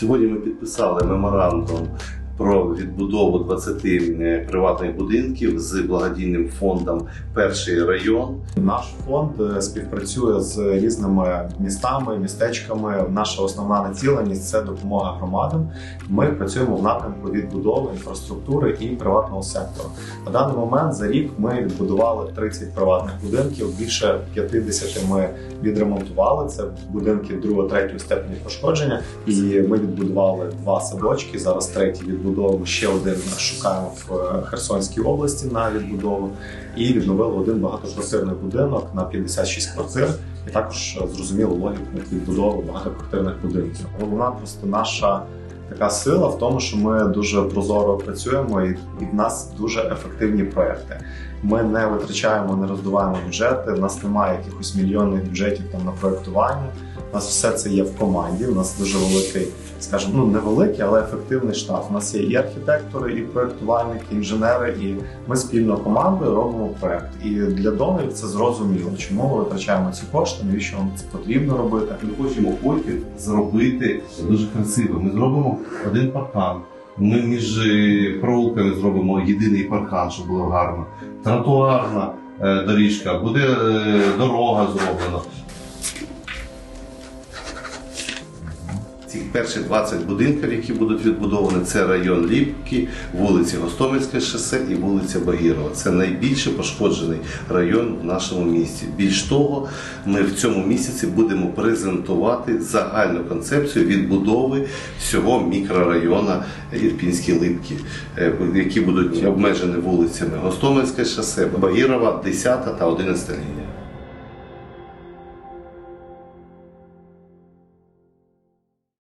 Сьогодні ми підписали меморандум про відбудову 20 е, приватних будинків з благодійним фондом Перший район. Наш фонд е, співпрацює з різними містами, містечками. Наша основна націленість це допомога громадам. Ми працюємо в напрямку відбудови інфраструктури і приватного сектору. На даний момент за рік ми відбудували 30 приватних будинків. Більше 50 ми відремонтували. Це будинки 2-3 степені пошкодження. І ми відбудували два садочки. Зараз третій відбудовуємо. Ще один шукаємо в Херсонській області на відбудову і відновили один багатоквартирний будинок на 56 квартир. І також зрозуміло логіку відбудови багатоквартирних будинків. Головна просто наша така сила в тому, що ми дуже прозоро працюємо, і, в нас дуже ефективні проекти. Ми не витрачаємо, не роздуваємо бюджети. У нас немає якихось мільйонних бюджетів там на проектування. У нас все це є в команді. У нас дуже великий, скажімо, ну невеликий, але ефективний штат. У нас є і архітектори, і проектувальники, і інженери, і ми спільно командою робимо проект. І для донорів це зрозуміло, чому ми витрачаємо ці кошти, навіщо нам це потрібно робити. Ми хочемо потім зробити дуже красиво. Ми зробимо один паркан. Ми між е, провулками зробимо єдиний паркан, щоб було гарно. Тротуарна е, доріжка, буде е, дорога зроблена. Ці перші 20 будинків, які будуть відбудовані, це район Ліпки, вулиці Гостомельське шосе і вулиця Багірова. Це найбільше пошкоджений район в нашому місті. Більш того, ми в цьому місяці будемо презентувати загальну концепцію відбудови всього мікрорайону Ірпінські Липки, е, які будуть обмежені вулицями Гостомельське шосе, Багірова, 10 та 11 лінія.